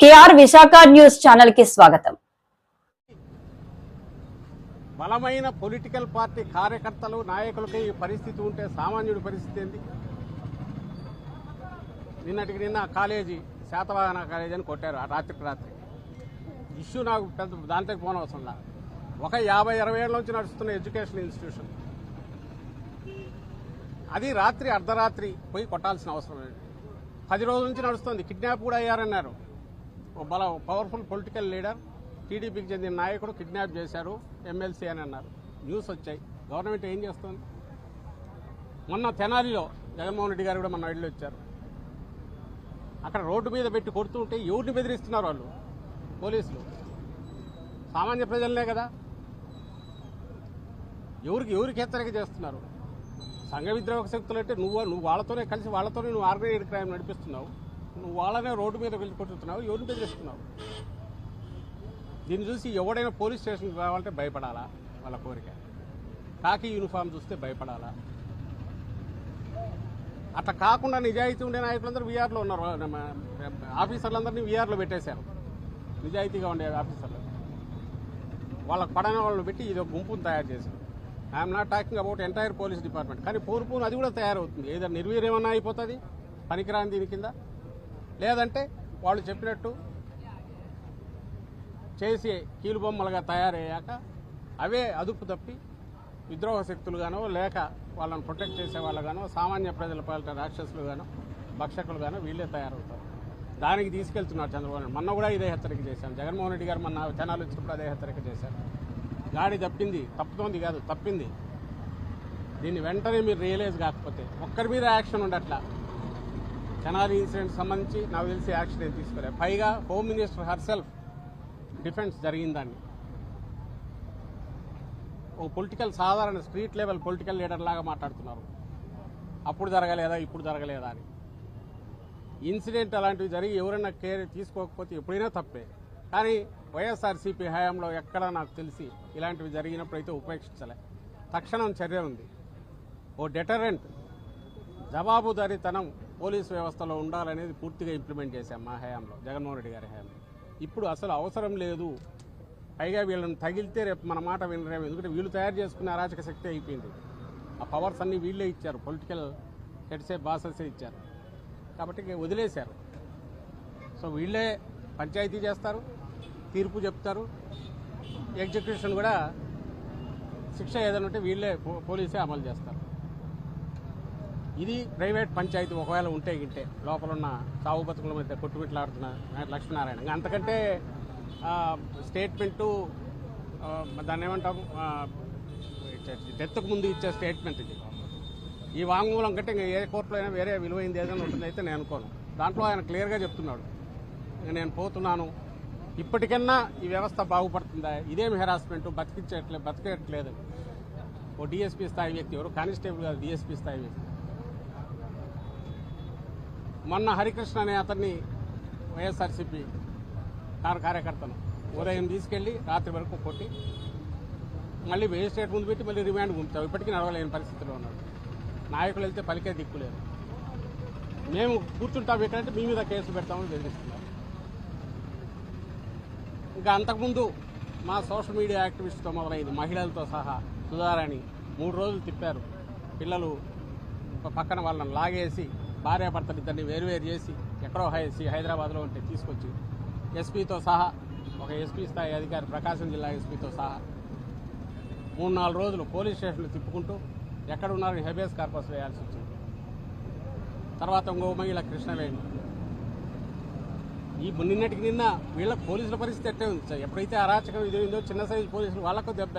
KR Visakha news ఛానల్కి స్వాగతం. బలమైన పొలిటికల్ పార్టీ కార్యకర్తలు నాయకులకి ఈ పరిస్థితి ఉంటే సామాన్యుడి పరిస్థితి ఏంది? నిన్నటికి నిన్న కాలేజీ శాతవాహన కాలేజీ అని కొట్టారు ఆ రాత్రికి రాత్రి. ఇష్యూ నాకు పెద్ద దాంట్లోకి పోనవసరంలా ఒక యాభై ఇరవై ఏళ్ళ నుంచి నడుస్తున్న ఎడ్యుకేషన్ ఇన్స్టిట్యూషన్. అది రాత్రి అర్ధరాత్రి పోయి కొట్టాల్సిన అవసరం లేదు. పది రోజుల నుంచి నడుస్తుంది కిడ్నాప్ కూడా అయ్యారన్నారు. బల పవర్ఫుల్ పొలిటికల్ లీడర్ టీడీపీకి చెందిన నాయకుడు కిడ్నాప్ చేశారు ఎమ్మెల్సీ అని అన్నారు. న్యూస్ వచ్చాయి. గవర్నమెంట్ ఏం చేస్తుంది? మొన్న తెనాలిలో జగన్మోహన్ రెడ్డి గారు కూడా మొన్న వెళ్ళి వచ్చారు. అక్కడ రోడ్డు మీద పెట్టి కొడుతుంటే ఎవరిని బెదిరిస్తున్నారు వాళ్ళు? పోలీసులు. సామాన్య ప్రజలనే కదా. ఎవరికి ఎవరికి హెచ్చరిక చేస్తున్నారు? సంఘ విద్రోహ శక్తులు అంటే నువ్వు నువ్వు వాళ్ళతోనే కలిసి వాళ్ళతోనే నువ్వు ఆర్గనైజ్డ్ క్రైమ్ నడిపిస్తున్నావు. నువ్వు వాళ్ళనే రోడ్డు మీద వెళ్ళి కొట్టుతున్నావు ఎవరిని బెదిరిస్తున్నావు దీన్ని చూసి ఎవడైనా పోలీస్ స్టేషన్కి రావాలంటే భయపడాలా? వాళ్ళ కోరిక. కాకి యూనిఫామ్ చూస్తే భయపడాలా? అట్లా కాకుండా నిజాయితీ ఉండే నాయకులందరూ వీఆర్లో ఉన్నారు. ఆఫీసర్లందరినీ వీఆర్లో పెట్టేశారు. నిజాయితీగా ఉండే ఆఫీసర్లు. వాళ్ళకు పడని వాళ్ళని పెట్టి ఇది ఒక గుంపును తయారు చేశారు. I'm not talking about entire police department కానీ పూర్పూను అది కూడా తయారవుతుంది. ఏదో నిర్వీర్యమన్నా అయిపోతుంది? పనికిరాని దీని కింద? లేదంటే వాళ్ళు చెప్పినట్టు చేసి కీలుబొమ్మలుగా తయారయ్యాక అవే అదుపు తప్పి విద్రోహ శక్తులుగానో లేక వాళ్ళని ప్రొటెక్ట్ చేసే వాళ్ళుగానో సామాన్య ప్రజల పాలిట రాక్షసులుగానో భక్షకులుగానో వీళ్ళే తయారవుతారు. దానికి తీసుకెళ్తున్నారు చంద్రబాబు నాయుడు. మొన్న కూడా ఇదే హెచ్చరిక చేశాను జగన్మోహన్ రెడ్డి గారు మొన్న జనాలు వచ్చినప్పుడు అదే హెచ్చరిక చేశారు. గాడి తప్పింది తప్పుతోంది కాదు తప్పింది. దీన్ని వెంటనే మీరు రియలైజ్ కాకపోతే ఒక్కరి మీద యాక్షన్ ఉండట్లా. తెనాలి ఇన్సిడెంట్ సంబంధించి నాకు తెలిసి యాక్షన్ ఏం తీసుకోలేదు పైగా హోమ్ మినిస్టర్ హర్సెల్ఫ్ డిఫెన్స్ జరిగిందాన్ని ఓ పొలిటికల్ సాధారణ స్ట్రీట్ లెవెల్ పొలిటికల్ లీడర్ లాగా మాట్లాడుతున్నారు. అప్పుడు జరగలేదా ఇప్పుడు జరగలేదా అని. ఇన్సిడెంట్ అలాంటివి జరిగి ఎవరైనా కేర్ తీసుకోకపోతే ఎప్పుడైనా తప్పే. కానీ వైఎస్ఆర్సీపీ హయాంలో ఎక్కడా నాకు తెలిసి ఇలాంటివి జరిగినప్పుడు అయితే ఉపేక్షించలే. తక్షణం చర్య ఉంది. ఓ డెటరెంట్ జవాబుదారీతనం పోలీస్ వ్యవస్థలో ఉండాలనేది పూర్తిగా ఇంప్లిమెంట్ చేశాం మా హయాంలో జగన్మోహన్ రెడ్డి గారి హయాంలో. ఇప్పుడు అసలు అవసరం లేదు. పైగా వీళ్ళని తగిలితే రేపు మన మాట వినరేమో ఎందుకంటే వీళ్ళు తయారు చేసుకునే అరాచక శక్తి అయిపోయింది. ఆ పవర్స్ అన్నీ వీళ్ళే ఇచ్చారు పొలిటికల్ హెడ్సే బాసెసే ఇచ్చారు. కాబట్టి వదిలేశారు. సో వీళ్ళే పంచాయతీ చేస్తారు తీర్పు చెప్తారు. ఎగ్జిక్యూషన్ కూడా శిక్ష ఏదైనా ఉంటే వీళ్ళే పో- పోలీసే అమలు చేస్తారు. ఇది ప్రైవేట్ పంచాయతీ ఒకవేళ ఉంటే గింటే లోపల ఉన్న సాగు బతుకుల మధ్య కొట్టుమిట్లాడుతున్న లక్ష్మీనారాయణ. అంతకంటే స్టేట్మెంటు దాన్ని ఏమంటాం డెత్కు ముందు ఇచ్చే స్టేట్మెంట్ ఇది. ఈ వాంగ్మూలం కంటే ఇంకా ఏ కోర్టులో అయినా వేరే విలువైంది ఏదైనా ఉంటుంది అయితే నేను అనుకోను. దాంట్లో ఆయన క్లియర్గా చెప్తున్నాడు. నేను పోతున్నాను. ఇప్పటికన్నా ఈ వ్యవస్థ బాగుపడుతుందా? ఇదేమి హెరాస్మెంట్ బతికించేట్లే బతికేయట్లేదు. ఓ డిఎస్పీ స్థాయి వ్యక్తి ఎవరు? కానిస్టేబుల్ కాదు డిఎస్పీ స్థాయి వ్యక్తి. మొన్న హరికృష్ణ అనే అతన్ని వైఎస్ఆర్సీపీ కారు కార్యకర్తను ఉదయం తీసుకెళ్ళి రాత్రి వరకు కొట్టి మళ్ళీ మేజిస్ట్రేట్ ముందు పెట్టి మళ్ళీ రిమాండ్ పంపుతావు ఇప్పటికీ నడవలేని పరిస్థితిలో ఉన్నాడు. నాయకులు వెళ్తే పలికే దిక్కులేదు మేము కూర్చుంటాం ఎక్కడంటే మీ మీద కేసు పెడతామని బెదిరిస్తున్నారు ఇంకా అంతకుముందు మా సోషల్ మీడియా యాక్టివిస్ట్తో మొదలైంది. మహిళలతో సహా సుధారాణి మూడు రోజులు తిప్పారు. పిల్లలు పక్కన వాళ్ళని లాగేసి భార్యాభర్తలు ఇద్దరిని వేరువేరు చేసి ఎక్కడో హై హైదరాబాద్లో ఉంటే తీసుకొచ్చి ఎస్పీతో సహా ఒక ఎస్పీ స్థాయి అధికారి ప్రకాశం జిల్లా ఎస్పీతో సహా మూడు నాలుగు రోజులు పోలీస్ స్టేషన్లు తిప్పుకుంటూ ఎక్కడ ఉన్నారో హెబియస్ కార్పస్ వేయాల్సి వచ్చింది. తర్వాత ఇంకో మహిళ కృష్ణవేణి. ఈ నిన్నటికి నిన్న వీళ్ళ పోలీసుల పరిస్థితి ఎట్టే ఉంది సార్? ఎప్పుడైతే అరాచకం ఎదురైందో చిన్న సైజు పోలీసులు వాళ్ళకు దెబ్బ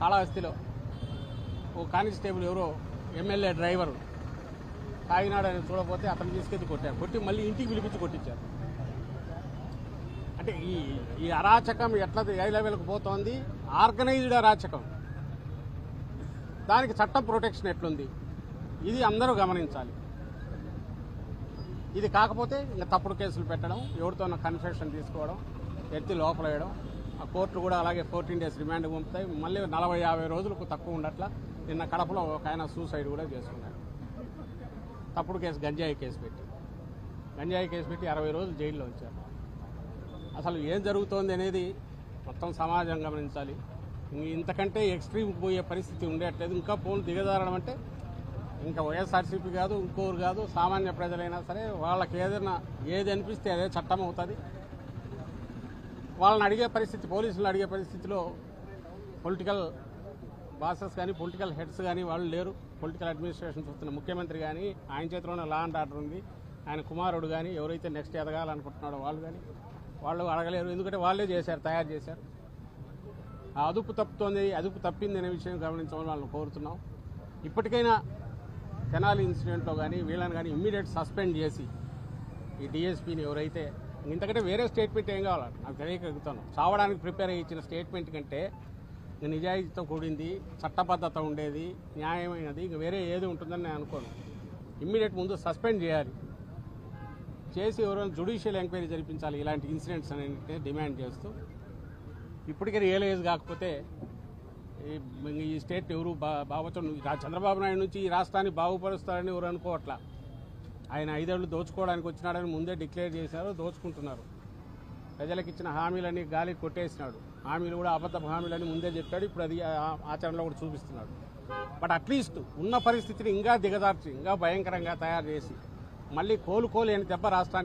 కాళహస్తిలో. ఓ కానిస్టేబుల్ ఎవరో ఎమ్మెల్యే డ్రైవరు. తాగినాడని చూడకపోతే అతను తీసుకెళ్ళి కొట్టారు. కొట్టి మళ్ళీ ఇంటికి పిలిపించి కొట్టించారు. అంటే ఈ ఈ అరాచకం ఎట్లా ఏ లెవెల్కి పోతోంది? ఆర్గనైజ్డ్ అరాచకం. దానికి చట్టం ప్రొటెక్షన్ ఎట్లుంది? ఇది అందరూ గమనించాలి. ఇది కాకపోతే ఇంకా తప్పుడు కేసులు పెట్టడం ఎవరితోన కన్ఫెషన్ తీసుకోవడం ఎత్తి లోపల వేయడం ఆ కోర్టులు కూడా అలాగే ఫోర్టీన్ డేస్ రిమాండ్ పంపుతాయి. మళ్ళీ నలభై యాభై రోజులకు తక్కువ ఉండట్ల. నిన్న కడపలో ఒక ఆయన సూసైడ్ కూడా చేసుకున్నాడు తప్పుడు కేసు గంజాయి కేసు పెట్టి. గంజాయి కేసు పెట్టి అరవై రోజులు జైల్లో ఉంచారు. అసలు ఏం జరుగుతోంది అనేది మొత్తం సమాజం గమనించాలి. ఇంతకంటే ఎక్స్ట్రీమ్ పోయే పరిస్థితి ఉండేట్లేదు. ఇంకా ఫోన్ దిగజారడం అంటే ఇంకా వైఎస్ఆర్సీపీ కాదు ఇంకోరు కాదు సామాన్య ప్రజలైనా సరే వాళ్ళకి ఏదైనా ఏది అనిపిస్తే అదే చట్టం అవుతుంది. వాళ్ళని అడిగే పరిస్థితి పోలీసులు అడిగే పరిస్థితిలో పొలిటికల్ బాసెస్ కానీ పొలిటికల్ హెడ్స్ కానీ వాళ్ళు లేరు. పొలిటికల్ అడ్మినిస్ట్రేషన్ చూస్తున్న ముఖ్యమంత్రి కానీ ఆయన చేతిలోనే లా అండ్ ఆర్డర్ ఉంది. ఆయన కుమారుడు కానీ ఎవరైతే నెక్స్ట్ ఎదగాలనుకుంటున్నాడో వాళ్ళు కానీ వాళ్ళు అడగలేరు. ఎందుకంటే వాళ్ళే చేశారు తయారు చేశారు. ఆ అదుపు తప్పుతోంది అదుపు తప్పింది అనే విషయం గమనించమని వాళ్ళని కోరుతున్నాం. ఇప్పటికైనా తెనాలి ఇన్సిడెంట్లో కానీ వీళ్ళని కానీ ఇమ్మీడియట్ సస్పెండ్ చేసి ఈ డిఎస్పీని ఎవరైతే ఇంతకంటే వేరే స్టేట్మెంట్ ఏం కావాలి? నాకు తెలియగలుగుతాను చావడానికి ప్రిపేర్ అయ్యి ఇచ్చిన స్టేట్మెంట్ కంటే నిజాయితీతో కూడింది చట్టబద్ధత ఉండేది న్యాయమైనది ఇంక వేరే ఏది ఉంటుందని నేను అనుకోను. ఇమ్మీడియట్ ముందు సస్పెండ్ చేయాలి. చేసి ఎవరైనా జుడిషియల్ ఎంక్వైరీ జరిపించాలి ఇలాంటి ఇన్సిడెంట్స్ అనేది డిమాండ్ చేస్తూ. ఇప్పటికే రియలైజ్ కాకపోతే ఈ- స్టేట్ ఎవరు బా చంద్రబాబు నాయుడు నుంచి ఈ రాష్ట్రాన్ని బాగుపరుస్తారని ఎవరు అనుకోవట్లా. ఆయన ఐదేళ్ళు దోచుకోవడానికి వచ్చినాడని ముందే డిక్లేర్ చేశారు దోచుకుంటున్నారు. ప్రజలకు ఇచ్చిన హామీలన్నీ గాలి కొట్టేసినాడు. హామీలు కూడా అబద్ధ హామీలని ముందే చెప్పాడు. ఇప్పుడు అది ఆ- ఆచరణలో కూడా చూపిస్తున్నాడు. బట్ అట్లీస్ట్ ఉన్న పరిస్థితిని ఇంకా దిగదార్చి ఇంకా భయంకరంగా తయారు చేసి మళ్ళీ కోలుకోలేని దెబ్బ రాష్ట్రానికి